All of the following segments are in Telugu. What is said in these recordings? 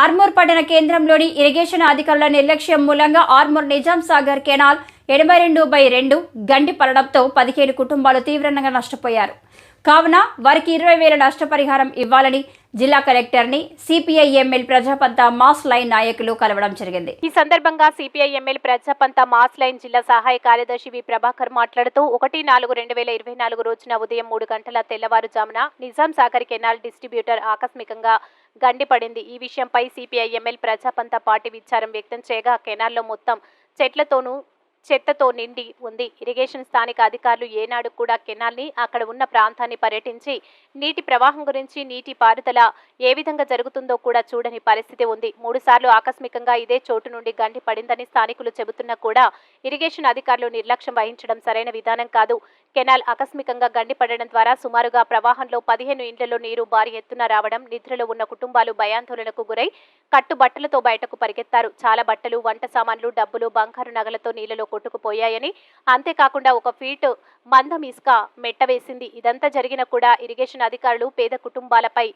ఆర్మూర్ పట్టణ కేంద్రంలోని ఇరిగేషన్ అధికారుల నిర్లక్ష్యం మూలంగా ఆర్మూర్ నిజాం సాగర్ కెనాల్ ఎనభై రెండు బై రెండు గండి పడడంతో పదిహేడు కుటుంబాలు తీవ్రంగా నష్టపోయారు. కావున వారికి ఇరవై వేల నష్టపరిహారం ఇవ్వాలని జిల్లా కలెక్టర్ని CPI ML Prajapantha mass line నాయకులు కలవడం జరిగింది. ఈ సందర్భంగా CPI MLA Prajapantha mass line జిల్లా సహాయ కార్యదర్శి వి. ప్రభాకర్ మాట్లాడుతూ ఒకటి నాలుగు రెండు వేల ఇరవై నాలుగు రోజున ఉదయం మూడు గంటల తెల్లవారుజామున నిజాం సాగర్ కెనాల్ డిస్ట్రిబ్యూటర్ ఆకస్మికంగా గండిపడింది ఈ విషయంపై సిపిఐ ఎమ్మెల్యే ప్రజాపంత పార్టీ విచారం వ్యక్తం చేయగా కెనాల్లో మొత్తం చెట్లతోనూ చెత్తతో నిండి ఉంది. ఇరిగేషన్ స్థానిక అధికారులు ఏనాడు కూడా కెనాల్ని అక్కడ ఉన్న ప్రాంతాన్ని పర్యటించి నీటి ప్రవాహం గురించి నీటి పారుదల ఏ విధంగా జరుగుతుందో కూడా చూడని పరిస్థితి ఉంది. మూడుసార్లు ఆకస్మికంగా ఇదే చోటు నుండి గండి పడిందని స్థానికులు చెబుతున్నా కూడా ఇరిగేషన్ అధికారులు నిర్లక్ష్యం వహించడం సరైన విధానం కాదు. కెనాల్ ఆకస్మికంగా గండి పడడం ద్వారా సుమారుగా ప్రవాహంలో పదిహేను ఇండ్లలో నీరు భారీ ఎత్తున రావడం నిద్రలో ఉన్న కుటుంబాలు భయాందోళనకు గురై కట్టు బట్టలతో బయటకు పరిగెత్తారు. చాలా బట్టలు వంట సామాన్లు డబ్బులు బంగారు నగలతో నీళ్ళలో కొట్టుకుపోయాయని. అంతేకాకుండా ఒక ఫీట్ మందం ఇసుక మెట్టవేసింది ఇదంతా జరిగిన కూడా ఇరిగేషన్ అధికారులు పేద కుటుంబాలపై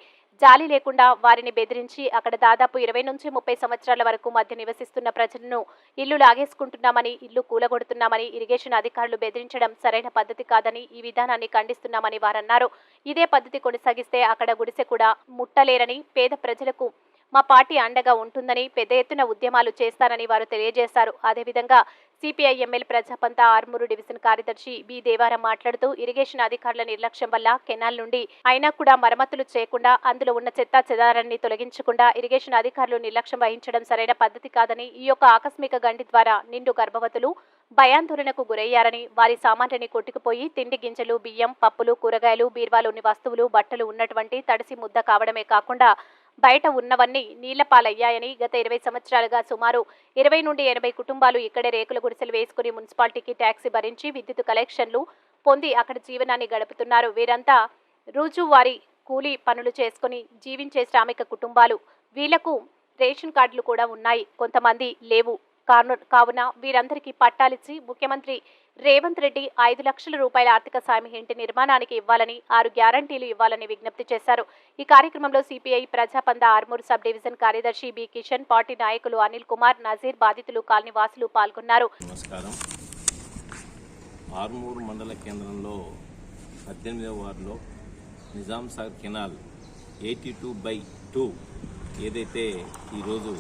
జాలి లేకుండా వారిని బెదిరించి అక్కడ దాదాపు ఇరవై నుంచి ముప్పై సంవత్సరాల వరకు మధ్య నివసిస్తున్న ప్రజలను ఇల్లు లాగేసుకుంటున్నామని ఇల్లు కూలగొడుతున్నామని ఇరిగేషన్ అధికారులు బెదిరించడం సరైన పద్ధతి కాదని ఈ విధానాన్ని ఖండిస్తున్నామని వారన్నారు. ఇదే పద్ధతి కొనసాగిస్తే అక్కడ గుడిసె కూడా ముట్టలేరని పేద ప్రజలకు మా పార్టీ అండగా ఉంటుందని పెద్ద ఎత్తున ఉద్యమాలు చేస్తారని వారు తెలియజేశారు. అదేవిధంగా CPI MLA Prajapantha Armur division కార్యదర్శి బి దేవారం మాట్లాడుతూ ఇరిగేషన్ అధికారుల నిర్లక్ష్యం వల్ల కెనాల్ నుండి అయినా కూడా మరమ్మతులు చేయకుండా అందులో ఉన్న చెత్త చెదారాన్ని తొలగించకుండా ఇరిగేషన్ అధికారులు నిర్లక్ష్యం వహించడం సరైన పద్ధతి కాదని ఈ యొక్క ఆకస్మిక గండి ద్వారా నిండు గర్భవతులు భయాందోళనకు గురయ్యారని వారి సామాన్యని కొట్టుకుపోయి తిండి గింజలు బియ్యం పప్పులు కూరగాయలు బీర్వాలోని వస్తువులు బట్టలు ఉన్నటువంటి తడిసి ముద్ద కావడమే కాకుండా బయట ఉన్నవన్నీ నీళ్ళపాలయ్యాయని గత ఇరవై సంవత్సరాలుగా సుమారు ఇరవై నుండి ఎనభై కుటుంబాలు ఇక్కడే రేకుల గుడిసెలు వేసుకుని మున్సిపాలిటీకి ట్యాక్సీ భరించి విద్యుత్ కలెక్షన్లు పొంది అక్కడ జీవనాన్ని గడుపుతున్నారు. వీరంతా రోజువారీ కూలీ పనులు చేసుకుని జీవించే శ్రామిక కుటుంబాలు. వీళ్ళకు రేషన్ కార్డులు కూడా ఉన్నాయి. కొంతమంది లేవు. కావున వీరందరికీ పట్టాలిచ్చి ముఖ్యమంత్రి రేవంత్ రెడ్డి ఐదు లక్షల రూపాయల ఆర్థిక సాయం ఇంటి నిర్మాణానికి ఇవ్వాలని ఆరు గ్యారంటీలు ఇవ్వాలని విజ్ఞప్తి చేశారు. ఈ కార్యక్రమంలో CPI Prajapantha Armur sub division కార్యదర్శి బి కిషన్ పార్టీ నాయకులు అనిల్ కుమార్ నజీర్ బాధితులు కాలనీవాసులు పాల్గొన్నారు. నమస్కారం. మండల కేంద్రంలో పద్దెనిమిదవ వార్డులో Nizam Sagar canal eighty two by two ఏదైతే ఈరోజు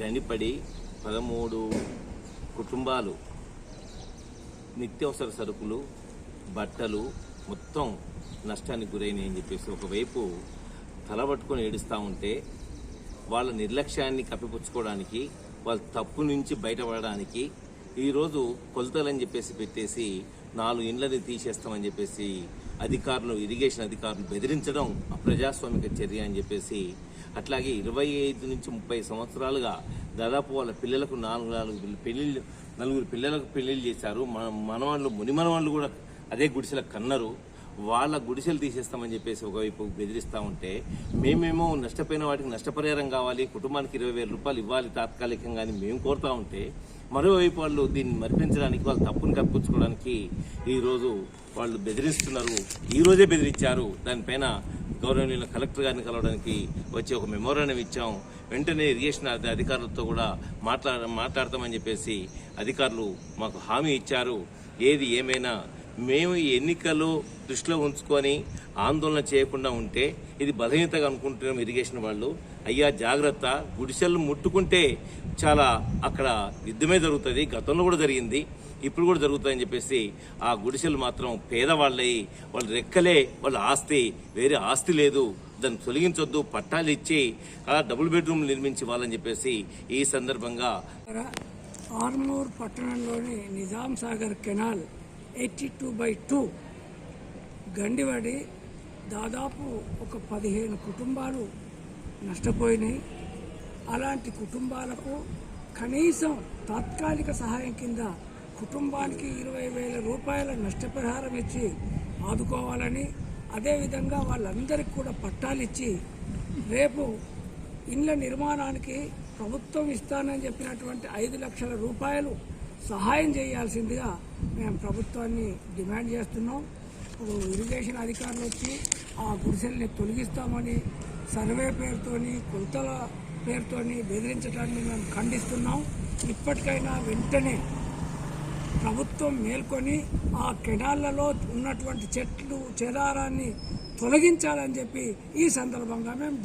గనిపడి పదమూడు కుటుంబాలు నిత్యావసర సరుకులు బట్టలు మొత్తం నష్టానికి గురైనాయి అని చెప్పేసి ఒకవైపు తలబట్టుకొని ఏడుస్తూ ఉంటే వాళ్ళ నిర్లక్ష్యాన్ని కప్పిపుచ్చుకోవడానికి వాళ్ళ తప్పు నుంచి బయటపడడానికి ఈరోజు కొలతలని చెప్పేసి పెట్టేసి నాలుగు ఇండ్లని తీసేస్తామని చెప్పేసి అధికారులు ఇరిగేషన్ అధికారులు బెదిరించడం అప్రజాస్వామిక చర్య అని చెప్పేసి అట్లాగే ఇరవై ఐదు నుంచి ముప్పై సంవత్సరాలుగా దాదాపు వాళ్ళ పిల్లలకు నాలుగు నాలుగు పెళ్ళిళ్ళు నలుగురు పిల్లలకు పెళ్ళిళ్ళు చేశారు. మన మనవాళ్ళు మునిమనవాళ్ళు కూడా అదే గుడిసెలకు కన్నారు. వాళ్ళ గుడిసెలు తీసేస్తామని చెప్పేసి ఒకవైపు బెదిరిస్తూ ఉంటే మేమేమో నష్టపోయిన వాటికి నష్టపరిహారం కావాలి కుటుంబానికి ఇరవై వేల రూపాయలు ఇవ్వాలి తాత్కాలికంగా అని మేము కోరుతా ఉంటే మరోవైపు వాళ్ళు దీన్ని మరిపించడానికి వాళ్ళ తప్పుని కప్పించుకోవడానికి ఈరోజు వాళ్ళు బెదిరిస్తున్నారు. ఈ రోజే బెదిరించారు. దానిపైన గౌరవనీయుల కలెక్టర్ గారిని కలవడానికి వచ్చి ఒక మెమోరాండం ఇచ్చాం. వెంటనే ఇరిగేషన్ అధికారులతో కూడా మాట్లాడ మాట్లాడతామని చెప్పేసి అధికారులు మాకు హామీ ఇచ్చారు. ఏది ఏమైనా మేము ఈ ఎన్నికలు దృష్టిలో ఉంచుకొని ఆందోళన చేయకుండా ఉంటే ఇది బలహీనతగా అనుకుంటున్నాం ఇరిగేషన్ వాళ్ళు. అయ్యా జాగ్రత్త. గుడిసెలు ముట్టుకుంటే చాలా అక్కడ యుద్ధమే జరుగుతుంది గతంలో కూడా జరిగింది ఇప్పుడు కూడా జరుగుతుందని చెప్పేసి ఆ గుడిసెలు మాత్రం పేదవాళ్ళయి వాళ్ళు రెక్కలే వాళ్ళ ఆస్తి వేరే ఆస్తి లేదు దాన్ని తొలగించొద్దు పట్టాలు ఇచ్చి డబుల్ బెడ్రూమ్ నిర్మించి వాళ్ళని చెప్పేసి ఈ సందర్భంగా ఆర్మూర్ పట్టణంలోని Nizam Sagar canal eighty two by two గండివడి దాదాపు ఒక పదిహేను కుటుంబాలు నష్టపోయినాయి. అలాంటి కుటుంబాలకు కనీసం తాత్కాలిక సహాయం కింద కుటుంబానికి ఇరవై వేల రూపాయల నష్టపరిహారం ఇచ్చి ఆదుకోవాలని అదేవిధంగా వాళ్ళందరికీ కూడా పట్టాలు ఇచ్చి రేపు ఇండ్ల నిర్మాణానికి ప్రభుత్వం ఇస్తానని చెప్పినటువంటి ఐదు లక్షల రూపాయలు సహాయం చేయాల్సిందిగా మేము ప్రభుత్వాన్ని డిమాండ్ చేస్తున్నాం. ఇప్పుడు ఇరిగేషన్ అధికారులు వచ్చి ఆ గుడిసెల్ని తొలగిస్తామని సర్వే పేరుతోని కొలతల పేరుతో బెదిరించడాన్ని మేము ఖండిస్తున్నాం. ఇప్పటికైనా వెంటనే ప్రభుత్వం మేల్కొని ఆ కెనాళ్ళలో ఉన్నటువంటి చెట్లు చెదారాన్ని తొలగించాలని చెప్పి ఈ సందర్భంగా మేము